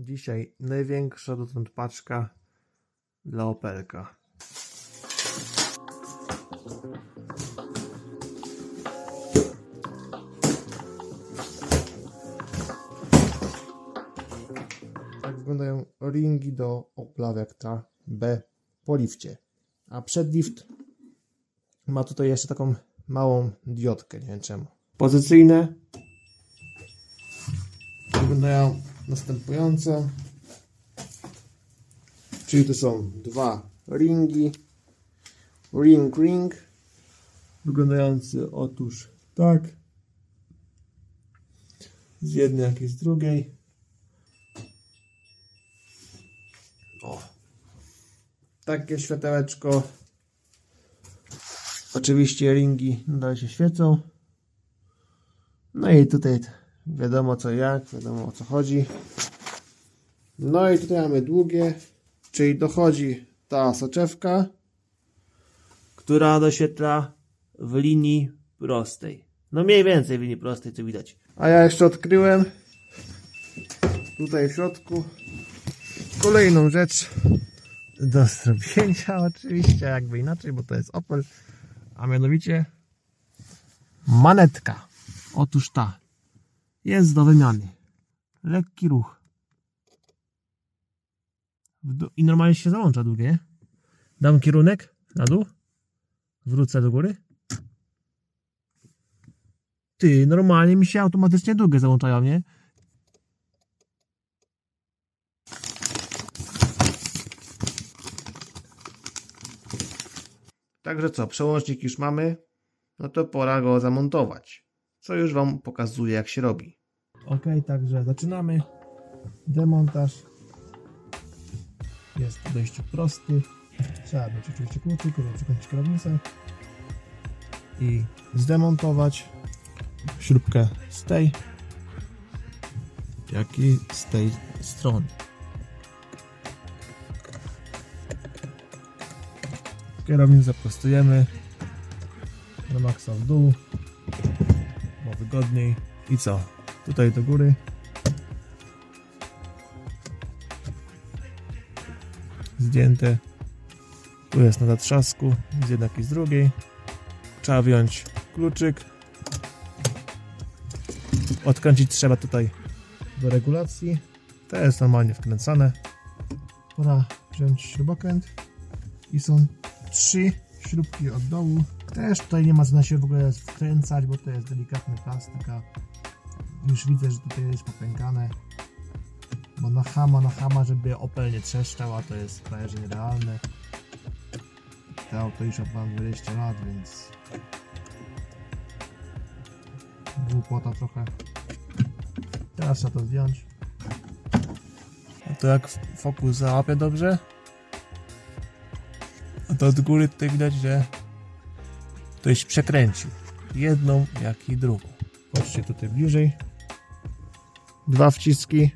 Dzisiaj największa dotąd paczka dla Opelka. Tak wyglądają ringi do Opla Vectra B po lifcie. A przedlift ma tutaj jeszcze taką małą diodkę, nie wiem czemu. Pozycyjne wyglądają następująco. Czyli to są dwa ringi. Ring, ring. Wyglądający otóż tak. Z jednej, jak i z drugiej. O. Takie światełeczko. Oczywiście ringi nadal się świecą. No i tutaj wiadomo co jak, wiadomo o co chodzi. No i tutaj mamy długie, czyli dochodzi ta soczewka, która doświetla w linii prostej. No mniej więcej w linii prostej, co widać. A ja jeszcze odkryłem tutaj w środku kolejną rzecz do zrobienia oczywiście, jakby inaczej, bo to jest Opel, a mianowicie manetka. Otóż ta jest do wymiany. Lekki ruch. I normalnie się załącza długie. nie? Dam kierunek na dół. Wrócę do góry. Ty, normalnie mi się automatycznie długie załączają, nie? Także co, przełącznik już mamy, no to pora go zamontować, co już Wam pokazuję jak się robi. Ok, także zaczynamy. Demontaż jest dość prosty. Trzeba mieć oczywiście kluczyk, żeby przykręcić kierownicę i zdemontować śrubkę z tej, jak i z tej strony. Kierownicę prostujemy na maksa w dół, wygodniej. I co? Tutaj do góry. Zdjęte. Tu jest na zatrzasku, z jednej i z drugiej. Trzeba wyjąć kluczyk. Odkręcić trzeba tutaj do regulacji. To jest normalnie wkręcane. Pora wziąć śrubokręt. I są trzy śrubki od dołu. Też tutaj nie ma co się w ogóle wkręcać, bo to jest delikatny plastyka. Już widzę, że tutaj jest popękane. Bo na hama, na hama, żeby Opel nie trzeszczał, a to jest prawie że nierealne. To auto już mam 20 lat, więc głupota trochę. Teraz trzeba to zdjąć. A to jak fokus załapie dobrze? A to od góry tutaj widać, że ktoś przekręcił. Jedną, jak i drugą. Patrzcie tutaj bliżej. Dwa wciski.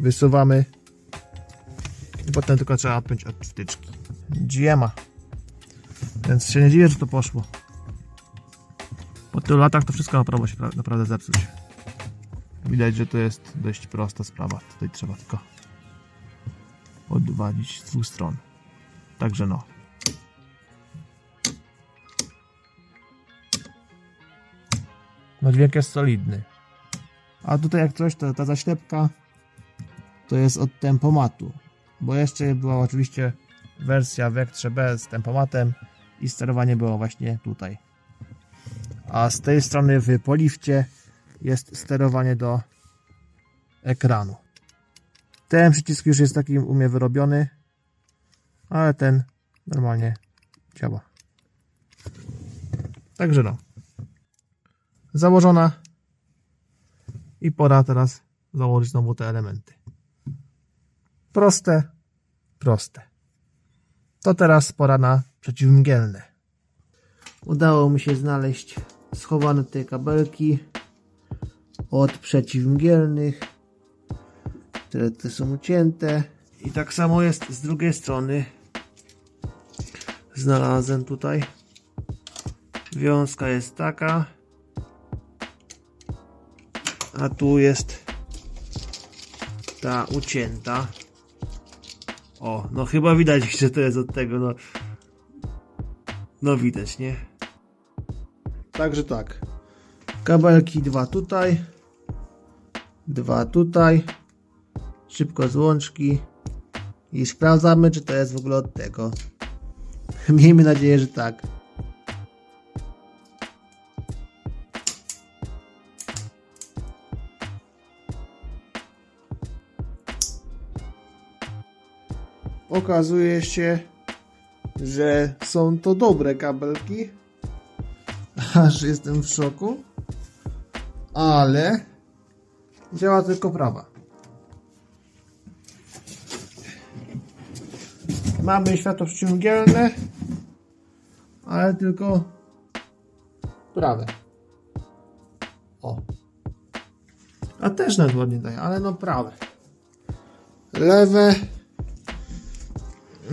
Wysuwamy. I potem tylko trzeba odpiąć od wtyczki. GMA. Więc się nie dziwię, że to poszło. Po tylu latach to wszystko naprawa się pra- naprawdę zepsuć. Widać, że to jest dość prosta sprawa. Tutaj trzeba tylko odwalić z dwóch stron. Także no. No dźwięk jest solidny. A tutaj jak coś, to ta zaślepka to jest od tempomatu. Bo jeszcze była oczywiście wersja Vectre B z tempomatem i sterowanie było właśnie tutaj. A z tej strony w polifcie jest sterowanie do ekranu. Ten przycisk już jest taki u mnie wyrobiony, ale ten normalnie działa. Także no. Założona i pora teraz założyć znowu te elementy. Proste, proste. To teraz pora na przeciwmgielne. Udało mi się znaleźć schowane te kabelki od przeciwmgielnych, które te są ucięte. I tak samo jest z drugiej strony. Znalazłem tutaj. Wiązka jest taka. A tu jest Ta ucięta. O, no chyba widać, że to jest od tego, no. No widać, nie? Także tak. Kabelki dwa tutaj. Dwa tutaj. Szybko złączki. I sprawdzamy, czy to jest w ogóle od tego. Miejmy nadzieję, że tak. Okazuje się, że są to dobre kabelki. Aż jestem w szoku. Ale działa tylko prawa. Mamy światło przyciągielne, ale tylko prawe. O. A też nawet ładnie daje, ale no prawe. Lewe.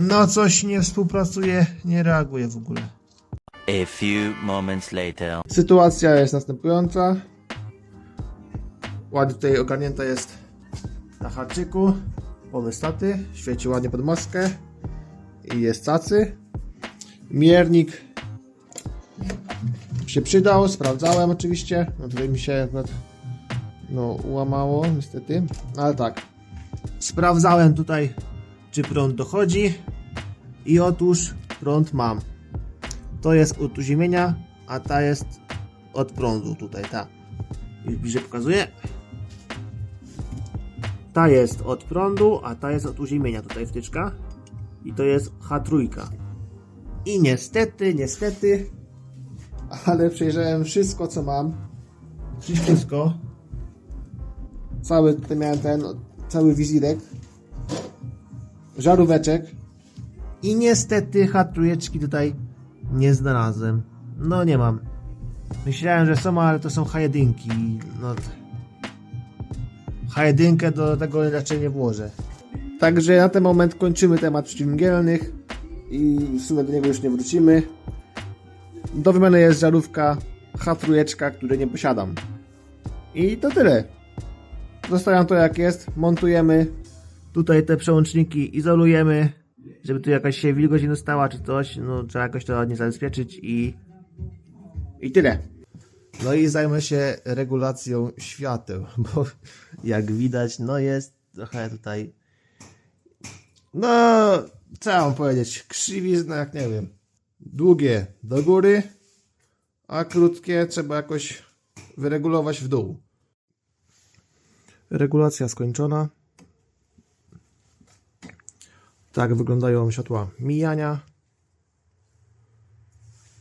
No coś nie współpracuje, nie reaguje w ogóle. A few moments later. Sytuacja jest następująca. Ładnie tutaj ogarnięta jest na haczyku. Staty, świeci ładnie pod maskę. I jest cacy. Miernik się przydał, sprawdzałem oczywiście. No tutaj mi się akurat no, ułamało niestety. Ale tak. Sprawdzałem tutaj, czy prąd dochodzi. I otóż prąd mam. To jest od uziemienia, a ta jest od prądu tutaj, ta. Już bliżej pokazuję. Ta jest od prądu, a ta jest od uziemienia, tutaj wtyczka. I to jest H3. I niestety, niestety, ale przejrzałem wszystko, co mam. Wszystko. Cały, tutaj miałem ten, cały wizirek. Żaróweczek. I niestety H3 tutaj nie znalazłem. No nie mam. Myślałem, że są, ale to są H1. No. H1 do tego raczej nie włożę. Także na ten moment kończymy temat przeciwmgielnych i w sumie do niego już nie wrócimy. Do wymiany jest żarówka H3, której nie posiadam. I to tyle. Zostawiam to jak jest, montujemy. Tutaj te przełączniki izolujemy, żeby tu jakaś się wilgoć nie dostała czy coś. No trzeba jakoś to ładnie zabezpieczyć i... I tyle. No i zajmę się regulacją świateł, bo jak widać, no jest trochę tutaj no, co mam powiedzieć? Krzywizna, jak nie wiem. Długie do góry, a krótkie trzeba jakoś wyregulować w dół. Regulacja skończona. Tak wyglądają światła mijania.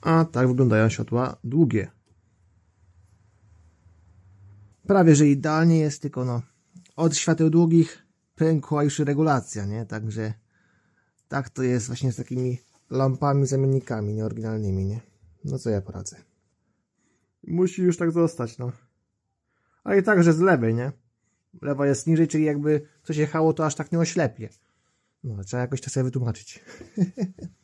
A tak wyglądają światła długie. Prawie, że idealnie jest, tylko no od świateł długich pękła już regulacja, nie? Także tak to jest właśnie z takimi lampami zamiennikami nieoryginalnymi, nie? No co ja poradzę. Musi już tak zostać, no. Ale i tak, że z lewej, nie? Lewa jest niżej, czyli jakby coś jechało, to aż tak nie oślepie. No, trzeba jakoś to sobie wytłumaczyć.